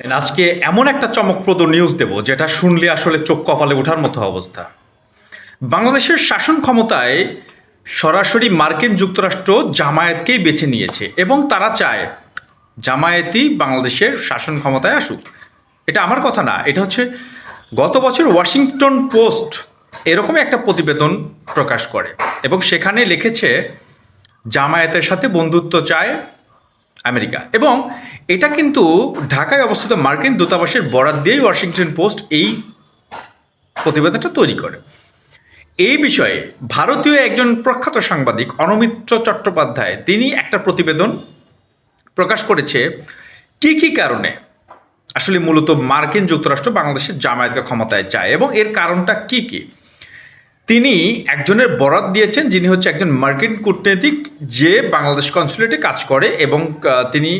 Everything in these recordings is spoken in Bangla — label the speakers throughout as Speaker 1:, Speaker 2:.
Speaker 1: আজকে এমন একটা চমকপ্রদ নিউজ দেব, যেটা শুনলে আসলে চোখ কপালে ওঠার মতো অবস্থা। বাংলাদেশের শাসন ক্ষমতায় সরাসরি মার্কিন যুক্তরাষ্ট্র জামায়াতকেই বেছে নিয়েছে এবং তারা চায় জামায়াতই বাংলাদেশের শাসন ক্ষমতায় আসুক। এটা আমার কথা না, এটা হচ্ছে গত বছর ওয়াশিংটন পোস্ট এরকমই একটা প্রতিবেদন প্রকাশ করে এবং সেখানে লিখেছে, জামায়াতের সাথে বন্ধুত্ব চায় আমেরিকা। এবং এটা কিন্তু ঢাকায় অবস্থিত মার্কিন দূতাবাসের বরাদ দিয়েই ওয়াশিংটন পোস্ট এই প্রতিবেদনটা তৈরি করে। এই বিষয়ে ভারতীয় একজন প্রখ্যাত সাংবাদিক অনমিত্র চট্টোপাধ্যায়, তিনি একটা প্রতিবেদন প্রকাশ করেছে কি কি কারণে আসলে মূলত মার্কিন যুক্তরাষ্ট্র বাংলাদেশের জামায়াতকে ক্ষমতায় চায় এবং এর কারণটা কি কি? তিনি একজনের বরাত দিয়েছেন, যিনি হচ্ছে একজন মার্কিন কূটনীতিক যে বাংলাদেশ কনসুলেটে কাজ করে এবং তিনি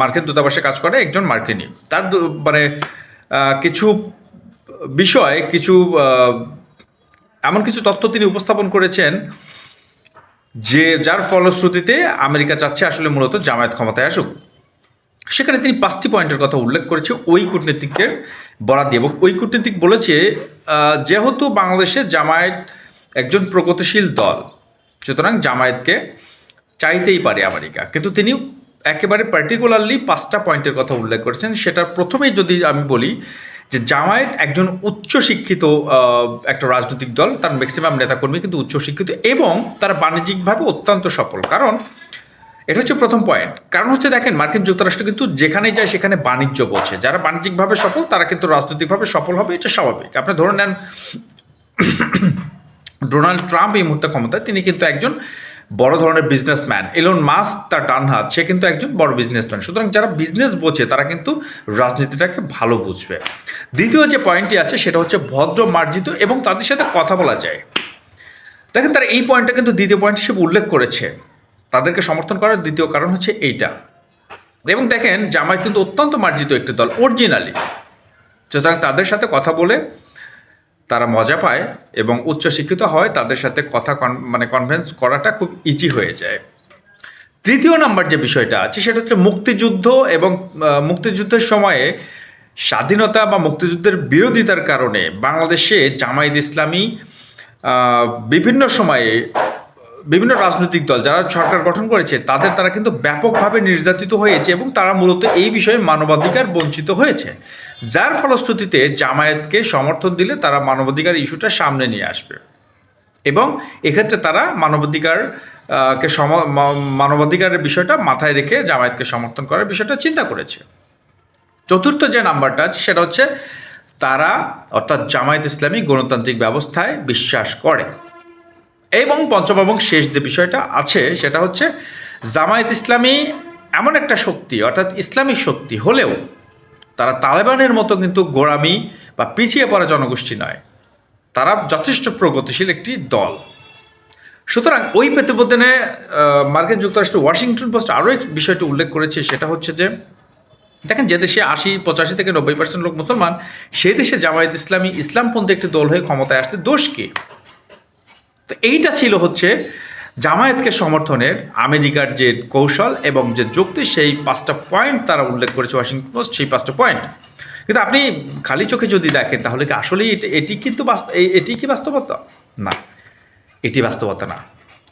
Speaker 1: মার্কিন দূতাবাসে কাজ করে একজন মার্কিনী তার মানে কিছু বিষয়, কিছু এমন কিছু তথ্য তিনি উপস্থাপন করেছেন যে যার ফলশ্রুতিতে আমেরিকা চাচ্ছে আসলে মূলত জামায়াত ক্ষমতায় আসুক। সেখানে তিনি পাঁচটি পয়েন্টের কথা উল্লেখ করেছে, ওই কূটনীতিকদের বরাদ দিয়ে। এবং ওই কূটনীতিক বলেছে যেহেতু বাংলাদেশে জামায়াত একজন প্রগতিশীল দল, সুতরাং জামায়াতকে চাইতেই পারে আমেরিকা। কিন্তু তিনি একেবারে পার্টিকুলারলি পাঁচটা পয়েন্টের কথা উল্লেখ করেছেন। সেটার প্রথমেই যদি আমি বলি যে জামায়াত একজন উচ্চশিক্ষিত একটা রাজনৈতিক দল, তার ম্যাক্সিমাম নেতাকর্মী কিন্তু উচ্চশিক্ষিত এবং তারা বাণিজ্যিকভাবে অত্যন্ত সফল। কারণ এটা হচ্ছে প্রথম পয়েন্ট কারণ হচ্ছে দেখেন, মার্কিন যুক্তরাষ্ট্র কিন্তু যেখানে যায় সেখানে বাণিজ্য বোঝে যারা বাণিজ্যিকভাবে সফল, তারা কিন্তু রাজনৈতিকভাবে সফল হবে, এটা স্বাভাবিক। আপনি ধরে নেন, ডোনাল্ড ট্রাম্প এই মুহূর্তে ক্ষমতায়, তিনি কিন্তু একজন বড় ধরনের বিজনেসম্যান এলন মাস্ক তার ডান হাত, সে কিন্তু একজন বড় বিজনেসম্যান সুতরাং যারা বিজনেস বোঝে, তারা কিন্তু রাজনীতিটাকে ভালো বুঝবে। দ্বিতীয় যে পয়েন্টটি আছে, সেটা হচ্ছে ভদ্র মার্জিত এবং তাদের সাথে কথা বলা যায়। দেখেন, তারা এই পয়েন্টটা কিন্তু দ্বিতীয় পয়েন্ট হিসেবে উল্লেখ করেছে। তাদেরকে সমর্থন করার দ্বিতীয় কারণ হচ্ছে এইটা। এবং দেখেন, জামায়াত কিন্তু অত্যন্ত মার্জিত একটি দল, অরিজিনালি। সুতরাং তাদের সাথে কথা বলে তারা মজা পায় এবং উচ্চশিক্ষিত হয়, তাদের সাথে কথা মানে কনভেন্স করাটা খুব ইজি হয়ে যায়। তৃতীয় নাম্বার যে বিষয়টা আছে, সেটা হচ্ছে মুক্তিযুদ্ধ এবং মুক্তিযুদ্ধের সময়ে স্বাধীনতা বা মুক্তিযুদ্ধের বিরোধিতার কারণে বাংলাদেশে জামায়াত ইসলামী বিভিন্ন সময়ে বিভিন্ন রাজনৈতিক দল যারা সরকার গঠন করেছে, তাদের তারা কিন্তু ব্যাপকভাবে নির্যাতিত হয়েছে এবং তারা মূলত এই বিষয়ে মানবাধিকার বঞ্চিত হয়েছে। যার ফলশ্রুতিতে জামায়াতকে সমর্থন দিলে তারা মানবাধিকার ইস্যুটা সামনে নিয়ে আসবে। এবং এক্ষেত্রে তারা মানবাধিকার কে সম মানবাধিকারের বিষয়টা মাথায় রেখে জামায়াতকে সমর্থন করার বিষয়টা চিন্তা করেছে। চতুর্থ যে নাম্বারটা আছে, সেটা হচ্ছে তারা অর্থাৎ জামায়াত ইসলামী গণতান্ত্রিক ব্যবস্থায় বিশ্বাস করে। এবং পঞ্চম এবং শেষ যে বিষয়টা আছে, সেটা হচ্ছে জামায়াত ইসলামী এমন একটা শক্তি, অর্থাৎ ইসলামিক শক্তি হলেও তারা তালেবানের মতো কিন্তু গোড়ামি বা পিছিয়ে পড়া জনগোষ্ঠী নয়। তারা যথেষ্ট প্রগতিশীল একটি দল। সুতরাং ওই প্রতিবেদনে মার্কিন যুক্তরাষ্ট্র ওয়াশিংটন পোস্ট আরও এক বিষয়টি উল্লেখ করেছে, সেটা হচ্ছে যে, দেখেন যে দেশে আশি, পঁচাশি থেকে নব্বই পার্সেন্ট লোক মুসলমান, সেই দেশে জামায়াত ইসলামী ইসলামপন্থী একটি দল হয়ে ক্ষমতায় আসতে দোষ কি? তো এইটা ছিল হচ্ছে জামায়াতকে সমর্থনের আমেরিকার যে কৌশল এবং যে যুক্তি, সেই পাঁচটা পয়েন্ট তারা উল্লেখ করেছে ওয়াশিংটন পোস্ট সেই পাঁচটা পয়েন্ট কিন্তু আপনি খালি চোখে যদি দেখেন, তাহলে কি আসলেই এটি এটি কিন্তু এটি কি বাস্তবতা? না, এটি বাস্তবতা না।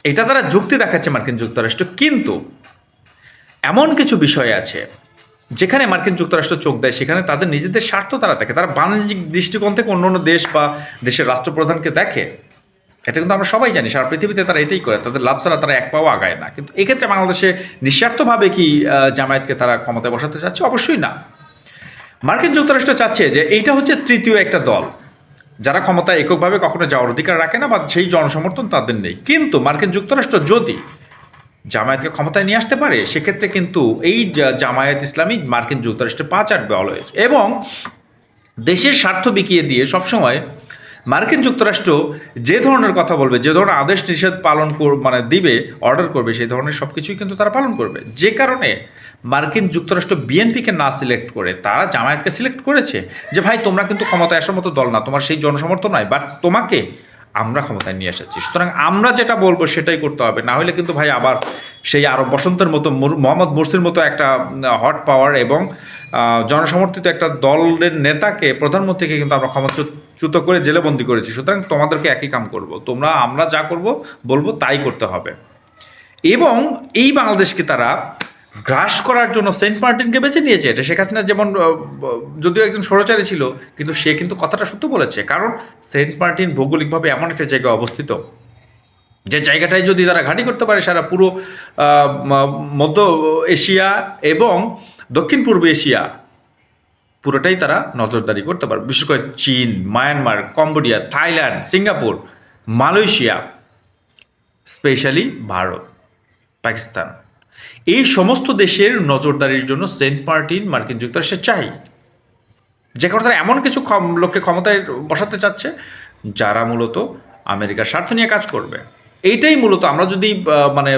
Speaker 1: এটা তারা যুক্তি দেখাচ্ছে মার্কিন যুক্তরাষ্ট্র, কিন্তু এমন কিছু বিষয় আছে, যেখানে মার্কিন যুক্তরাষ্ট্র চোখ দেয়, সেখানে তাদের নিজেদের স্বার্থ তারা দেখে। তারা বাণিজ্যিক দৃষ্টিকোণ থেকে অন্য অন্য দেশ বা দেশের রাষ্ট্রপ্রধানকে দেখে। এটা কিন্তু আমরা সবাই জানি, সারা পৃথিবীতে তারা এটাই করে, তাদের লাভ ছাড়া তারা এক পাও আগায় না। কিন্তু এক্ষেত্রে বাংলাদেশে নিঃস্বার্থভাবে কি জামায়াতকে তারা ক্ষমতায় বসাতে চাচ্ছে? অবশ্যই না। মার্কিন যুক্তরাষ্ট্র চাচ্ছে যে এইটা হচ্ছে তৃতীয় একটা দল, যারা ক্ষমতায় এককভাবে কখনো যাওয়ার অধিকার রাখে না বা সেই জনসমর্থন তাদের নেই। কিন্তু মার্কিন যুক্তরাষ্ট্র যদি জামায়াতকে ক্ষমতায় নিয়ে আসতে পারে, সেক্ষেত্রে কিন্তু এই জামায়াত ইসলামী মার্কিন যুক্তরাষ্ট্রে পা চাটবে অলওয়েজ এবং দেশের স্বার্থ বিকিয়ে দিয়ে সবসময় মার্কিন যুক্তরাষ্ট্র যে ধরনের কথা বলবে, যে ধরনের আদেশ নিষেধ পালন কর মানে দিবে অর্ডার করবে, সেই ধরনের সব কিছুই কিন্তু তারা পালন করবে। যে কারণে মার্কিন যুক্তরাষ্ট্র বিএনপিকে না সিলেক্ট করে, তারা জামায়াতকে সিলেক্ট করেছে যে, ভাই, তোমরা কিন্তু ক্ষমতায় আসার মতো দল না, তোমার সেই জনসমর্থন নয় বাট তোমাকে আমরা ক্ষমতায় নিয়ে এসেছি। সুতরাং আমরা যেটা বলব সেটাই করতে হবে। না হলে কিন্তু ভাই আবার সেই আরব বসন্তের মতো মোহাম্মদ মুরসির মতো একটা হট পাওয়ার এবং জনসমর্থিত একটা দলের নেতাকে প্রধানমন্ত্রীকে কিন্তু আমরা ক্ষমতাচ্যুত করে জেলেবন্দি করেছি। সুতরাং তোমাদেরকে একই কাম করব। তোমরা, আমরা যা করব, বলব তাই করতে হবে। এবং এই বাংলাদেশকে তারা গ্রাস করার জন্য সেন্ট মার্টিনকে বেছে নিয়েছে এটা শেখ হাসিনা যেমন যদিও একজন সরচারী ছিল, কিন্তু সে কিন্তু কথাটা সত্য বলেছে। কারণ সেন্ট মার্টিন ভৌগোলিকভাবে এমন একটা জায়গায় অবস্থিত, যে জায়গাটায় যদি তারা ঘাঁটি করতে পারে সারা পুরো মধ্য এশিয়া এবং দক্ষিণ পূর্ব এশিয়া, পুরোটাই তারা নজরদারি করতে পারবে। বিশেষ করে চীন, Myanmar, Cambodia, Thailand, Singapore, Malaysia, specially Bharat, Pakistan. এই সমস্ত দেশের নজরদারির জন্য সেন্ট মার্টিন মার্কিন যুক্তরাষ্ট্রে চাই। যে কারণে তারা এমন কিছু লোককে ক্ষমতায় বসাতে চাচ্ছে যারা মূলত আমেরিকার স্বার্থ নিয়ে কাজ করবে। এইটাই মূলত আমরা যদি মানে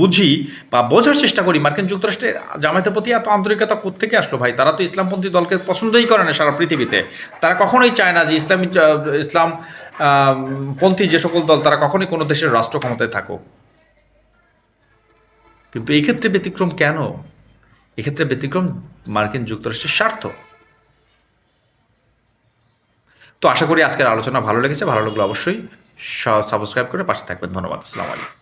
Speaker 1: বুঝি বা বোঝার চেষ্টা করি মার্কিন যুক্তরাষ্ট্রের জামায়াতের প্রতি এত আন্তরিকতা কোথেকে আসলো ভাই? তারা তো ইসলামপন্থী দলকে পছন্দই করে না সারা পৃথিবীতে। তারা কখনোই চায় না যে ইসলামী আহ, ইসলাম পন্থী যে সকল দল তারা কখনোই কোনো দেশের রাষ্ট্র ক্ষমতায় থাকুক। কিন্তু এই ক্ষেত্রে ব্যতিক্রম কেন? এক্ষেত্রে ব্যতিক্রম মার্কিন যুক্তরাষ্ট্রের স্বার্থ। তো আশা করি আজকের আলোচনা ভালো লেগেছে। ভালো লাগলে অবশ্যই সাবস্ক্রাইব করে পাশে থাকবেন। ধন্যবাদ। আসসালামু আলাইকুম।